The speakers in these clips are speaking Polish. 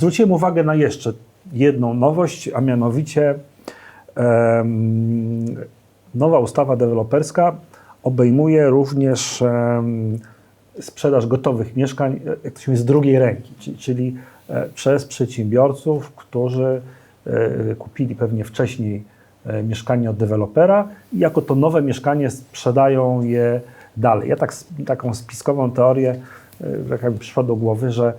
Zwróciłem uwagę na jeszcze jedną nowość, a mianowicie em, nowa ustawa deweloperska obejmuje również em, sprzedaż gotowych mieszkań, e, jak to się mówi, z drugiej ręki, czyli e, przez przedsiębiorców, którzy e, kupili pewnie wcześniej mieszkanie od dewelopera i jako to nowe mieszkanie sprzedają je dalej. Ja tak, taką spiskową teorię, jaka mi przyszła do głowy, że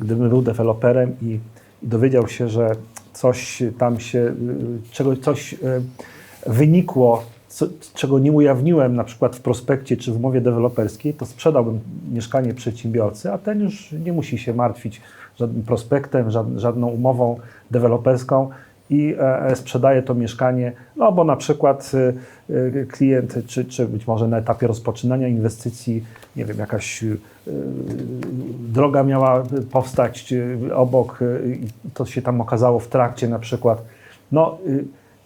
gdybym był deweloperem i, i dowiedział się, że coś tam się, czego, coś y, wynikło, co, czego nie ujawniłem na przykład w prospekcie czy w umowie deweloperskiej, to sprzedałbym mieszkanie przedsiębiorcy, a ten już nie musi się martwić żadnym prospektem, żad- żadną umową deweloperską i e, sprzedaje to mieszkanie, no bo na przykład y, y, klient, czy, czy być może na etapie rozpoczynania inwestycji, nie wiem, jakaś y, droga miała powstać obok i to się tam okazało w trakcie na przykład. No,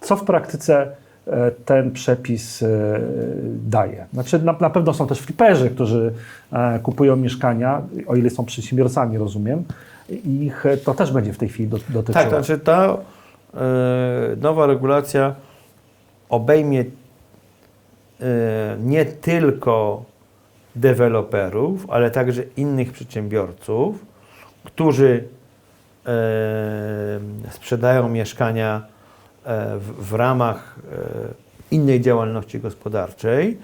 co w praktyce e, ten przepis e, daje? Znaczy, na, na pewno są też fliperzy, którzy e, kupują mieszkania, o ile są przedsiębiorcami, rozumiem. Ich e, to też będzie w tej chwili do- dotyczyło. Tak, to znaczy e, nowa regulacja obejmie e, nie tylko deweloperów, ale także innych przedsiębiorców, którzy e, sprzedają mieszkania e, w, ramach e, innej działalności gospodarczej.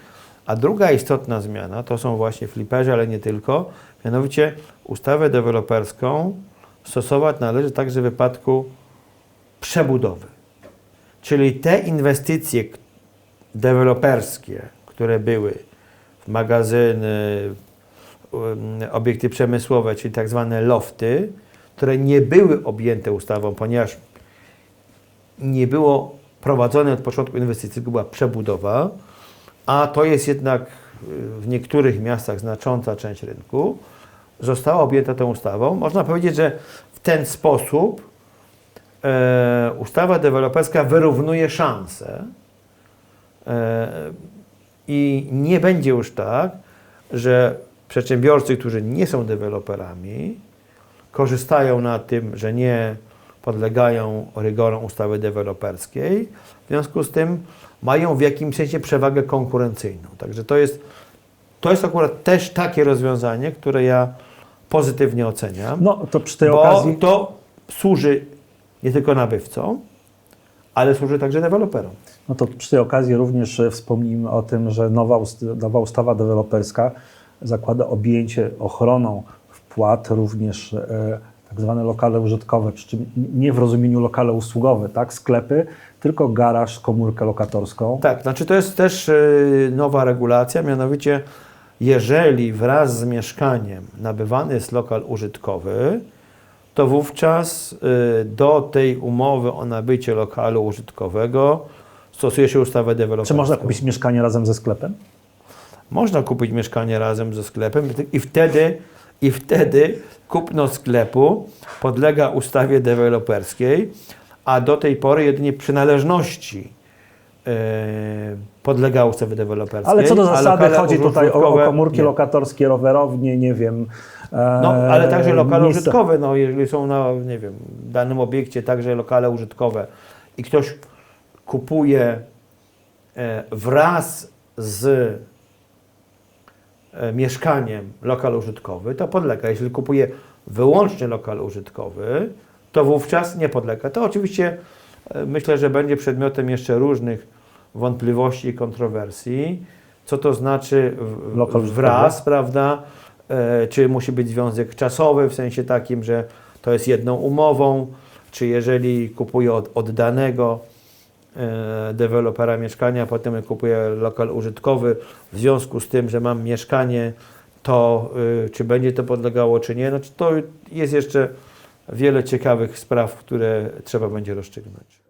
A druga istotna zmiana to są właśnie fliperzy, ale nie tylko. Mianowicie ustawę deweloperską stosować należy także w wypadku przebudowy. Czyli te inwestycje deweloperskie, które były w magazyny, obiekty przemysłowe, czyli tak zwane lofty, które nie były objęte ustawą, ponieważ nie było prowadzone od początku inwestycji, była przebudowa, a to jest jednak y, w niektórych miastach znacząca część rynku, została objęta tą ustawą. Można powiedzieć, że w ten sposób ustawa deweloperska wyrównuje szanse e, i nie będzie już tak, że przedsiębiorcy, którzy nie są deweloperami, korzystają na tym, że nie podlegają rygorom ustawy deweloperskiej. W związku z tym mają w jakimś sensie przewagę konkurencyjną. Także to jest, to jest akurat też takie rozwiązanie, które ja pozytywnie oceniam, No to przy tej bo okazji. to służy nie tylko nabywcom, ale służy także deweloperom. No to przy tej okazji również e, wspomnijmy o tym, że nowa, ust- nowa ustawa deweloperska zakłada objęcie ochroną wpłat również e, tak zwane lokale użytkowe, przy czym nie w rozumieniu lokale usługowe, tak, sklepy, tylko garaż, komórkę lokatorską. Tak, znaczy to jest też y, nowa regulacja, mianowicie jeżeli wraz z mieszkaniem nabywany jest lokal użytkowy, to wówczas y, do tej umowy o nabycie lokalu użytkowego stosuje się ustawę deweloperską. Czy można kupić mieszkanie razem ze sklepem? Można kupić mieszkanie razem ze sklepem i wtedy, i wtedy kupno sklepu podlega ustawie deweloperskiej, a do tej pory jedynie przynależności e, podlega ustawie deweloperskiej. Ale co do zasady chodzi tutaj o, komórki nie. lokatorskie, rowerownie, nie wiem. e, No, ale także lokale miejsca- użytkowe, no, jeżeli są na, nie wiem, danym obiekcie także lokale użytkowe i ktoś kupuje e, wraz z e, mieszkaniem lokal użytkowy, to podlega. Jeśli kupuje wyłącznie lokal użytkowy, to wówczas nie podlega. To oczywiście e, myślę, że będzie przedmiotem jeszcze różnych wątpliwości i kontrowersji. Co to znaczy w- Lokal wraz, prawda? E, Czy musi być związek czasowy, w sensie takim, że to jest jedną umową, czy jeżeli kupuję od, od danego e, dewelopera mieszkania, potem kupuję lokal użytkowy, w związku z tym, że mam mieszkanie, to y, czy będzie to podlegało, czy nie, no, to jest jeszcze wiele ciekawych spraw, które trzeba będzie rozstrzygnąć.